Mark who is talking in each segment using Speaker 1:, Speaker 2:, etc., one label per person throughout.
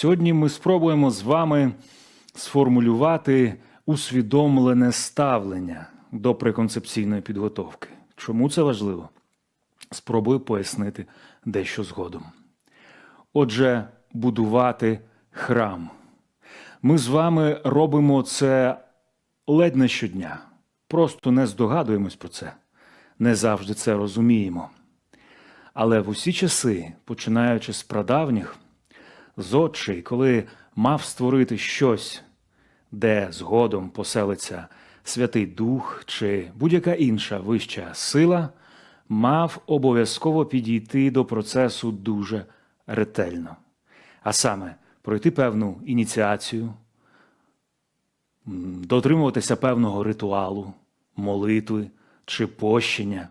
Speaker 1: Сьогодні ми спробуємо з вами сформулювати усвідомлене ставлення до преконцепційної підготовки. Чому це важливо? Спробую пояснити дещо згодом. Отже, будувати храм. Ми з вами робимо це ледь не щодня. Просто не здогадуємось про це, не завжди це розуміємо. Але в усі часи, починаючи з прадавніх, з отчий, коли мав створити щось, де згодом поселиться Святий Дух чи будь-яка інша вища сила, мав обов'язково підійти до процесу дуже ретельно, а саме пройти певну ініціацію, дотримуватися певного ритуалу, молитви чи пощення.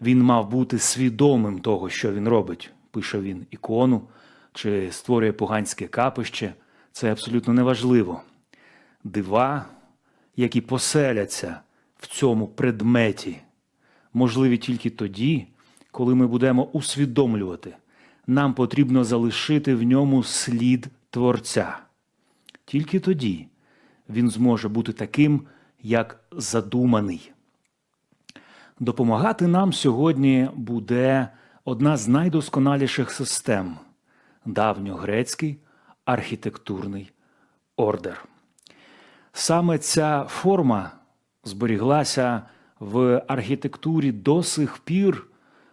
Speaker 1: Він мав бути свідомим того, що він робить. Пише він ікону чи створює поганське капище. Це абсолютно неважливо. Дива, які поселяться в цьому предметі, можливі тільки тоді, коли ми будемо усвідомлювати, нам потрібно залишити в ньому слід Творця. Тільки тоді він зможе бути таким, як задуманий. Допомагати нам сьогодні буде одна з найдосконаліших систем давньогрецький архітектурний ордер. Саме ця форма зберіглася в архітектурі до сих пір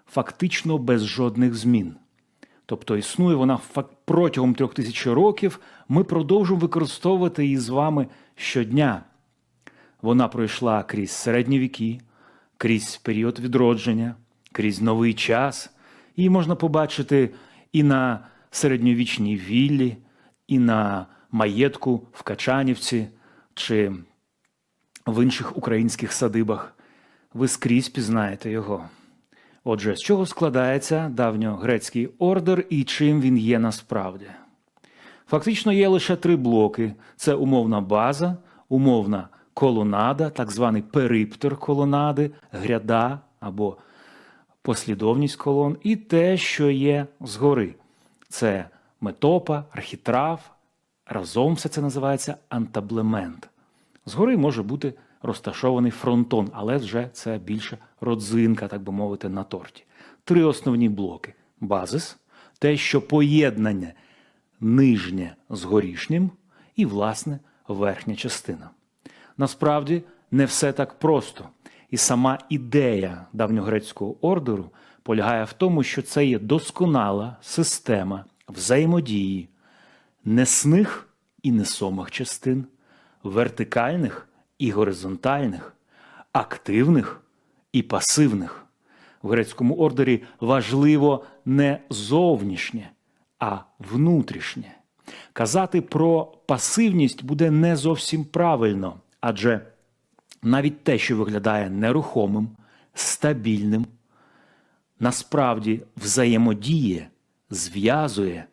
Speaker 1: фактично без жодних змін. Тобто існує вона протягом трьох тисяч років, ми продовжуємо використовувати її з вами щодня. Вона пройшла крізь середні віки, крізь період відродження, крізь новий час. Її можна побачити і на середньовічній віллі, і на маєтку в Качанівці чи в інших українських садибах. Ви скрізь пізнаєте його. Отже, з чого складається давньогрецький ордер і чим він є насправді? Фактично є лише три блоки: це умовна база, умовна колонада, так званий периптер колонади, гряда або послідовність колон, і те, що є згори. Це метопа, архітрав, разом все це називається антаблемент. Згори може бути розташований фронтон, але вже це більше родзинка, так би мовити, на торті. Три основні блоки: базис, те, що поєднання нижнє з горішнім, і, власне, верхня частина. Насправді не все так просто. І сама ідея давньогрецького ордеру полягає в тому, що це є досконала система взаємодії несних і несомих частин, вертикальних і горизонтальних, активних і пасивних. В грецькому ордері важливо не зовнішнє, а внутрішнє. Казати про пасивність буде не зовсім правильно, адже навіть те, що виглядає нерухомим, стабільним, насправді взаємодіє, зв'язує.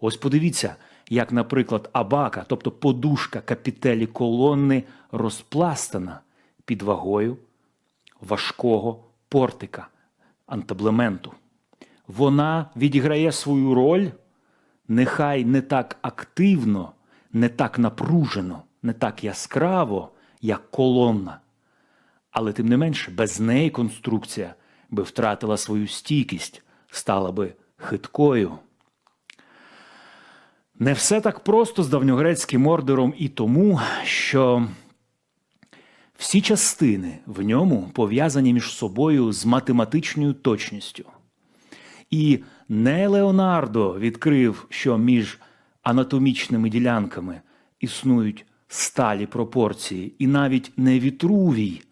Speaker 1: Ось подивіться, як, наприклад, абака, тобто подушка капітелі колонни, розпластана під вагою важкого портика, антаблементу. Вона відіграє свою роль нехай не так активно, не так напружено, не так яскраво, як колонна. Але тим не менше, без неї конструкція би втратила свою стійкість, стала би хиткою. Не все так просто з давньогрецьким ордером і тому, що всі частини в ньому пов'язані між собою з математичною точністю. І не Леонардо відкрив, що між анатомічними ділянками існують сталі пропорції, і навіть не Вітрувій,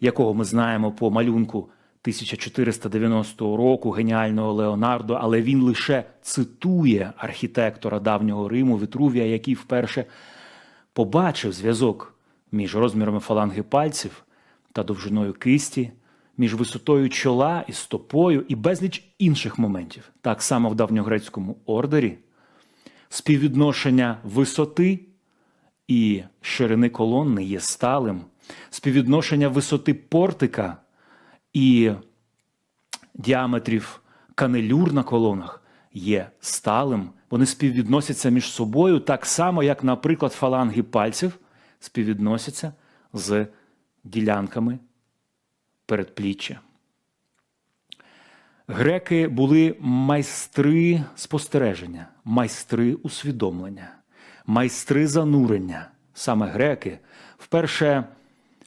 Speaker 1: якого ми знаємо по малюнку 1490 року геніального Леонардо, але він лише цитує архітектора давнього Риму Вітрувія, який вперше побачив зв'язок між розмірами фаланги пальців та довжиною кисті, між висотою чола і стопою, і безліч інших моментів. Так само в давньогрецькому ордері співвідношення висоти і ширини колонни є сталим, співвідношення висоти портика і діаметрів канелюр на колонах є сталим вони співвідносяться між собою так само, як, наприклад, фаланги пальців співвідносяться з ділянками передпліччя. Греки були майстри спостереження, майстри усвідомлення, майстри занурення. Саме греки вперше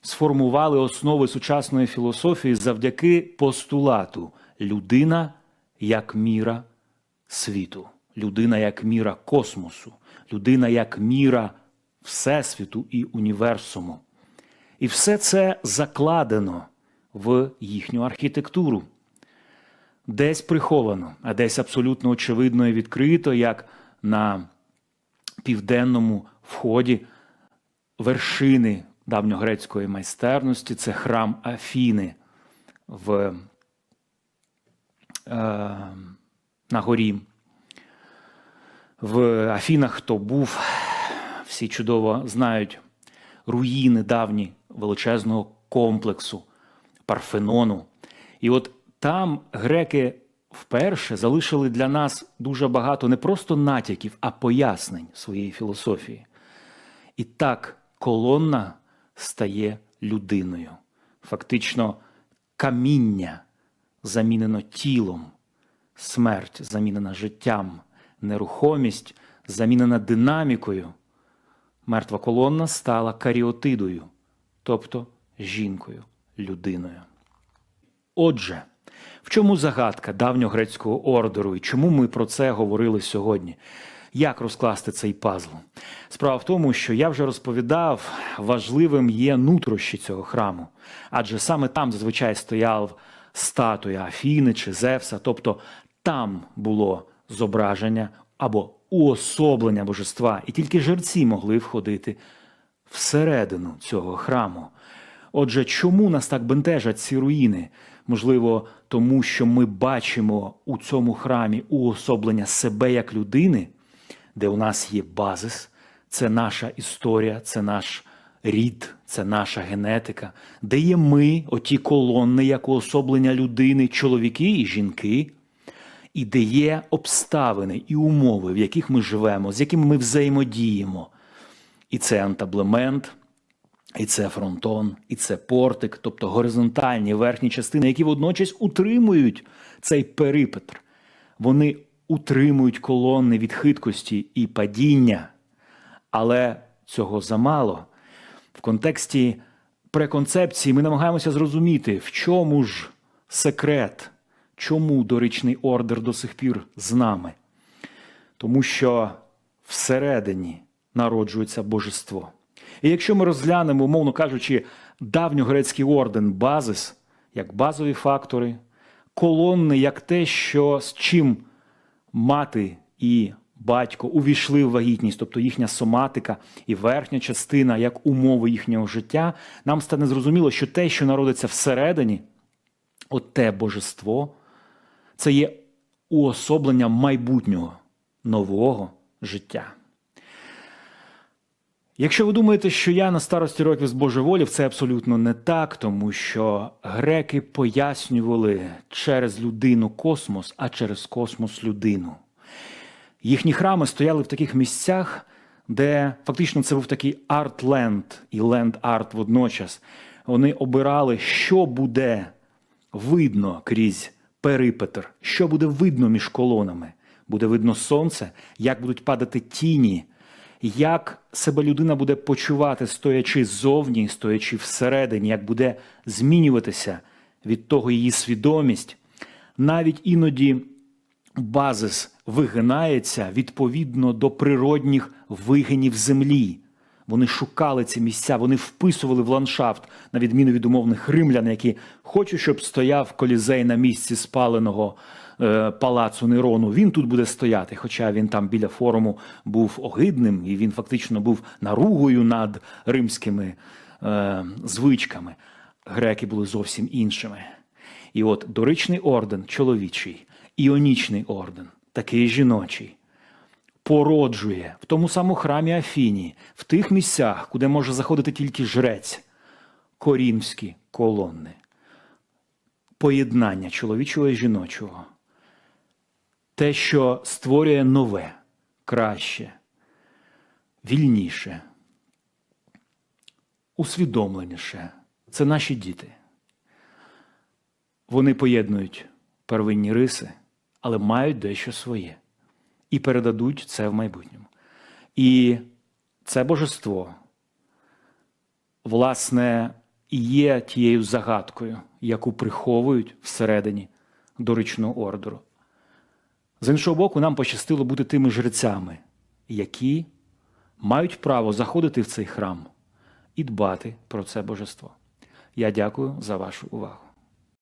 Speaker 1: сформували основи сучасної філософії завдяки постулату людина як міра світу, людина як міра космосу, людина як міра Всесвіту і універсуму. І все це закладено в їхню архітектуру. Десь приховано, а десь абсолютно очевидно і відкрито, як на південному вході вершини давньогрецької майстерності це храм Афіни в, е, на горі. В Афінах, хто був, всі чудово знають руїни давні величезного комплексу Парфенону. І от там греки вперше залишили для нас дуже багато не просто натяків, а пояснень своєї філософії. І так колонна стає людиною. Фактично, каміння замінено тілом, смерть замінена життям, нерухомість замінена динамікою. Мертва колонна стала каріотидою, тобто жінкою, людиною. Отже, в чому загадка давньогрецького ордеру і чому ми про це говорили сьогодні? Як розкласти цей пазл? Справа в тому, що я вже розповідав, важливим є нутрощі цього храму, адже саме там зазвичай стояв статуя Афіни чи Зевса, тобто там було зображення або уособлення божества, і тільки жерці могли входити всередину цього храму. Отже, чому нас так бентежать ці руїни? Можливо, тому що ми бачимо у цьому храмі уособлення себе як людини, де у нас є базис, це наша історія, це наш рід, це наша генетика, де є ми, оті колонни, як уособлення людини, чоловіки і жінки, і де є обставини і умови, в яких ми живемо, з якими ми взаємодіємо. І це антаблемент, і це фронтон, і це портик, тобто горизонтальні верхні частини, які водночас утримують цей перипетр. Вони утримують колони від хиткості і падіння, але цього замало. В контексті преконцепції ми намагаємося зрозуміти, в чому ж секрет, чому доричний ордер до сих пір з нами. Тому що всередині народжується божество. І якщо ми розглянемо, умовно кажучи, давньогрецький орден базис, як базові фактори, колонни, як те, що з чим мати і батько увійшли в вагітність, тобто їхня соматика і верхня частина як умови їхнього життя, нам стане зрозуміло, що те, що народиться всередині, от те божество, це є уособлення майбутнього нового життя. Якщо ви думаєте, що я на старості років з божеволів, це абсолютно не так, тому що греки пояснювали через людину космос, а через космос людину. Їхні храми стояли в таких місцях, де фактично це був такий арт-ленд і ленд-арт водночас. Вони обирали, що буде видно крізь перипетр, що буде видно між колонами. Буде видно сонце, як будуть падати тіні як себе людина буде почувати, стоячи ззовні, стоячи всередині, як буде змінюватися від того її свідомість. Навіть іноді базис вигинається відповідно до природних вигинів землі. Вони шукали ці місця, вони вписували в ландшафт, на відміну від умовних римлян, які хочуть, щоб стояв колізей на місці спаленого Е, палацу Нерону, він тут буде стояти. Хоча він там біля форуму був огидним, і він фактично був наругою над римськими е, звичками. Греки були зовсім іншими. І от доричний орден чоловічий, іонічний орден, такий жіночий. Породжує в тому самому храмі Афіні, в тих місцях, куди може заходити тільки жрець, корінські колонни, поєднання чоловічого і жіночого те, що створює нове, краще, вільніше, усвідомленіше. Це наші діти. Вони поєднують первинні риси, але мають дещо своє і передадуть це в майбутньому. І це божество, власне, і є тією загадкою, яку приховують всередині доричного ордеру. З іншого боку, нам пощастило бути тими жрецями, які мають право заходити в цей храм і дбати про це божество. Я дякую за вашу увагу.